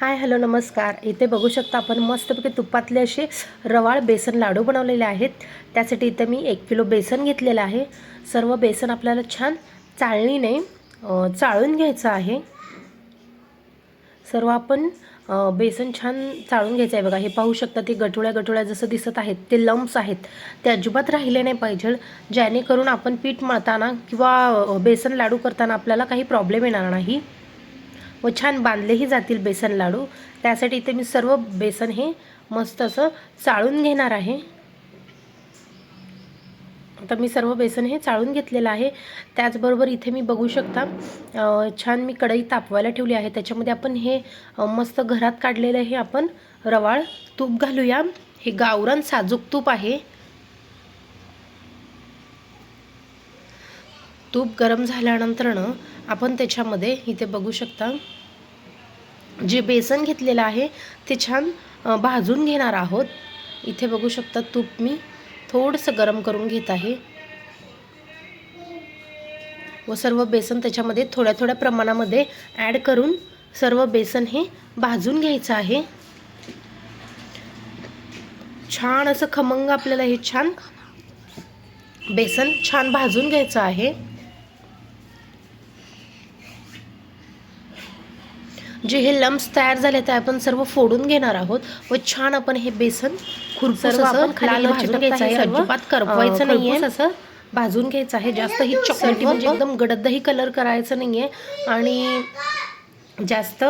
Hi hello नमस्कार. इथे बघू शकता आपण मस्तपैकी तुपातले असे रवाळ बेसन लाडू बनवलेले आहेत. त्यासाठी इथं मी एक किलो बेसन घेतलेलं आहे. सर्व बेसन आपल्याला छान चाळणीने चाळून घ्यायचं आहे. सर्व आपण बेसन छान चाळून घ्यायचं आहे. बघा हे पाहू शकता ते गठोळ्या गठोळ्या जसं दिसत आहेत ते लम्स आहेत. ते अजिबात राहिले नाही पाहिजे जेणेकरून आपण पीठ मळताना किंवा बेसन लाडू करताना आपल्याला काही प्रॉब्लेम येणार नाही. व छान बांधलेही जातील बेसन लाडू. त्यासाठी इथे मी सर्व बेसन हे मस्त असं चाळून घेणार आहे. आता मी सर्व बेसन हे चाळून घेतलेलं आहे. त्याचबरोबर इथे मी बघू शकता छान मी कढई तापवायला ठेवली आहे. त्याच्यामध्ये आपण हे मस्त घरात काढलेलं हे आपण रवाळ तूप घालूया. हे गावरान साजूक तूप आहे. तूप गरम झाल्यानंतरनं आपण त्याच्यामध्ये इथे बघू शकता. जे बेसन घेतलेलं आहे ते छान भाजून घेणार आहोत. इथे बघू शकता तूप मी थोडंसं गरम करून घेत आहे. व सर्व बेसन त्याच्यामध्ये थोड्या थोड्या प्रमाणामध्ये ॲड करून सर्व बेसन हे भाजून घ्यायचं आहे. छान असं खमंग आपल्याला हे छान बेसन छान भाजून घ्यायचं आहे. जे हे लम्स तयार झाले ते आपण सर्व फोडून घेणार आहोत व छान आपण हे बेसन सर्व असं आपण खाली भाजून घ्यायचं आहे. अजिबात करपवायचं नाहीये. असं भाजून घ्यायचं आहे. जास्त ही चॉकलेटी म्हणजे एकदम गडदही कलर करायचं नाहीये. आणि जास्त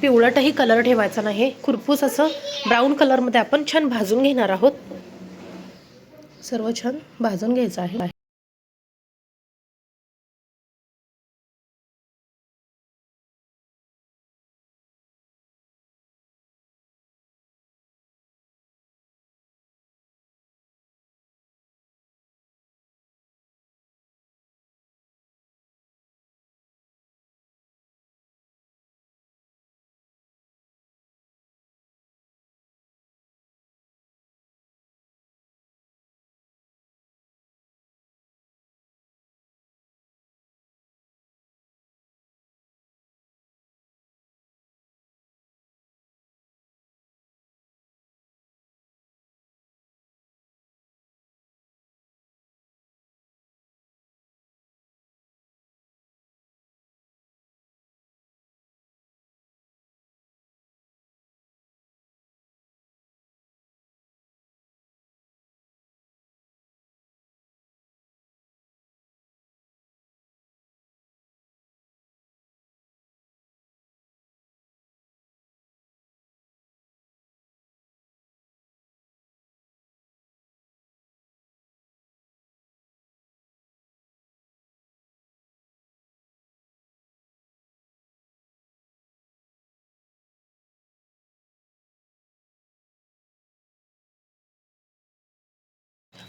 पिवळटही कलर ठेवायचा नाही. खुरपूस असं ब्राऊन कलरमध्ये आपण छान भाजून घेणार आहोत. सर्व छान भाजून घ्यायचं आहे.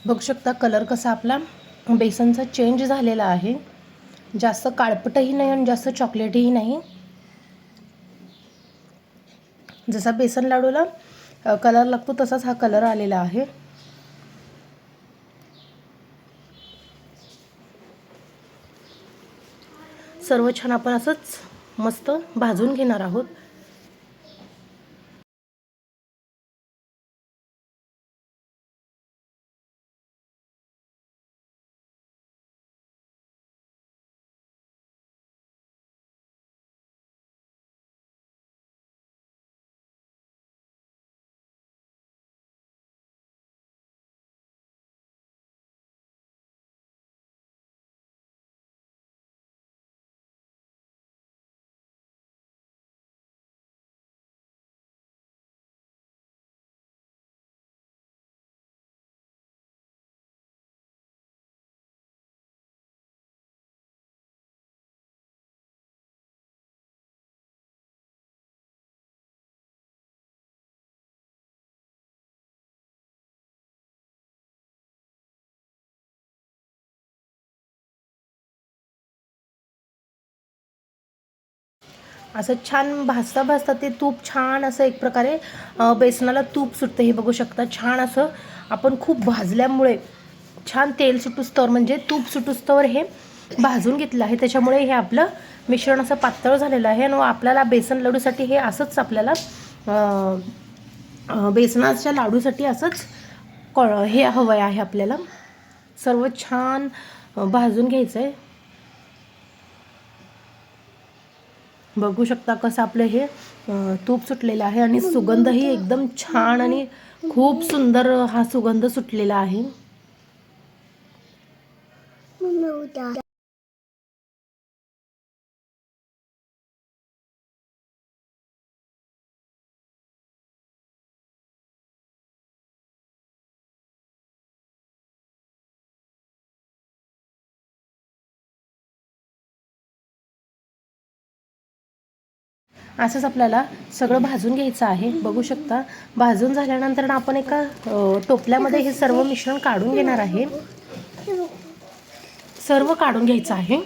बघू शकता कलर कसा आपला. बेसनचा चेंज झालेला आहे. जास्त काळपटही नाही आणि जास्त चॉकलेटही नाही. जसा बेसन लाडूला कलर लागतो तसाच हा कलर आलेला आहे. सर्व छान आपण असंच मस्त भाजून घेणार आहोत. असं छान भाजता भाजता ते तूप छान असं एक प्रकारे बेसनाला तूप सुटतं हे बघू शकता. छान असं आपण खूप भाजल्यामुळे छान तेल सुटूस्तवर म्हणजे तूप सुटूस्तवर हे भाजून घेतलं आहे. त्याच्यामुळे हे आपलं मिश्रण असं पातळ झालेलं आहे आणि आपल्याला बेसन लाडूसाठी हे असंच आपल्याला बेसनाच्या लाडूसाठी असंच क हे हवं आहे आपल्याला. सर्व छान भाजून घ्यायचं आहे बघू शकता कसं आपलं हे तूप सुटलेलं आहे आणि सुगंधही एकदम छान आणि खूप सुंदर हा सुगंध सुटलेला आहे. असंच आपल्याला सगळं भाजून घ्यायचं आहे. बघू शकता भाजून झाल्यानंतर ना आपण एका टोपल्यामध्ये हे सर्व मिश्रण काढून घेणार आहे. सर्व काढून घ्यायचं आहे.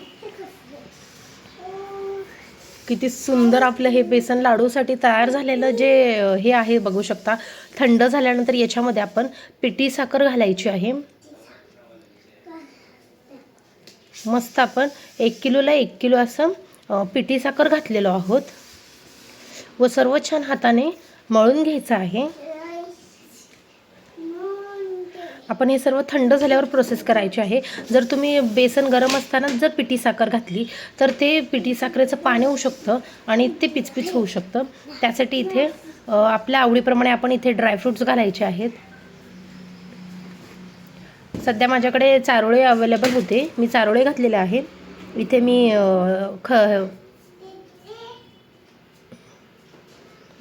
किती सुंदर आपलं हे बेसन लाडूसाठी तयार झालेलं जे हे आहे बघू शकता. थंड झाल्यानंतर याच्यामध्ये आपण पिठी साखर घालायची आहे. मस्त आपण एक किलोला एक किलो असं पिठी साखर घातलेलो आहोत. व सर्व छान हाताने मळून घ्यायचं आहे. आपण हे सर्व थंड झाल्यावर प्रोसेस करायची आहे. जर तुम्ही बेसन गरम असताना जर पिठी साखर घातली तर ते पिठी साखरेचं पाणी होऊ शकतं आणि ते पिचपिच होऊ शकतं. त्यासाठी इथे आपल्या आवडीप्रमाणे आपण इथे ड्रायफ्रूट्स घालायचे आहेत. सध्या माझ्याकडे चारोळे अवेलेबल होते. मी चारोळे घातलेले आहेत. इथे मी ख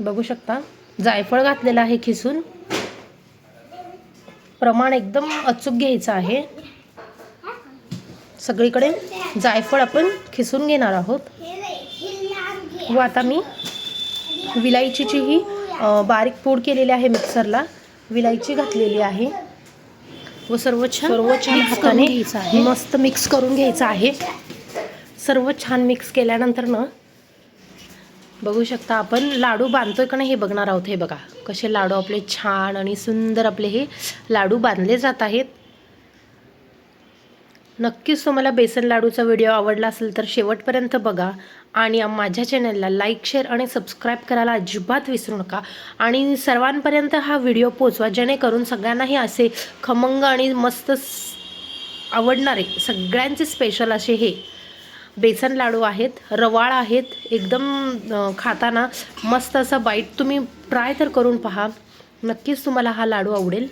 बघू शकता. जायफळ घातलेलं आहे खिसून. प्रमाण एकदम अचूक घ्यायचं आहे. सगळीकडे जायफळ आपण खिसून घेणार आहोत. व आता मी विलायचीची ही बारीक पूड केलेली आहे मिक्सरला. विलायची घातलेली आहे. व सर्व छान सर्व छान हाताने मस्त मिक्स करून घ्यायचं आहे. सर्व छान मिक्स केल्यानंतर ना बघू शकता आपण लाडू बांधतोय का नाही हे बघणार आहोत. हे बघा कसे लाडू आपले छान आणि सुंदर आपले हे लाडू बांधले जात आहेत. नक्कीच तुम्हाला बेसन लाडूचा व्हिडिओ आवडला असेल तर शेवटपर्यंत बघा आणि माझ्या चॅनलला लाईक शेअर आणि सबस्क्राईब करायला अजिबात विसरू नका. आणि सर्वांपर्यंत हा व्हिडिओ पोचवा जेणेकरून सगळ्यांनाही असे खमंग आणि मस्त आवडणारे सगळ्यांचे स्पेशल असे हे बेसन लाडू आहेत रवाळ आहेत एकदम खाताना मस्त असं बाईट तुम्ही ट्राय तर करून पहा. नक्कीच तुम्हाला हा लाडू आवडेल.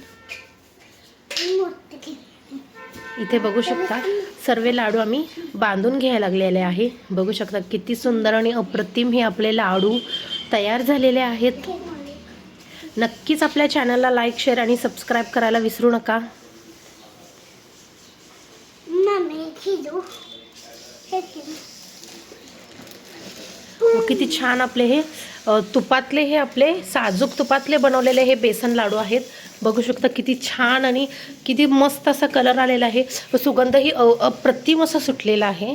इथे बघू शकता सर्व लाडू आम्ही बांधून घ्यायला लागलेले आहे. बघू शकता किती सुंदर आणि अप्रतिम हे आपले लाडू तयार झालेले आहेत. नक्कीच आपल्या चॅनलला लाईक शेअर आणि सबस्क्राईब करायला विसरू नका. किती छान आपले हे तुपातले हे आपले साजूक तुपातले बनवलेले हे बेसन लाडू आहेत. बघू शकता किती छान आणि किती मस्त असा कलर आलेला आहे. व सुगंधही अ- अप्रतिम असा सुटलेला आहे.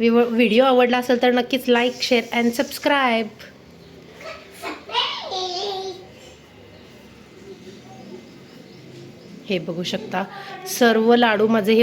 व्हिडिओ आवडला असेल तर नक्कीच लाईक शेअर अँड सबस्क्राईब हे बघू शकता. सर्व लाडू माझे हे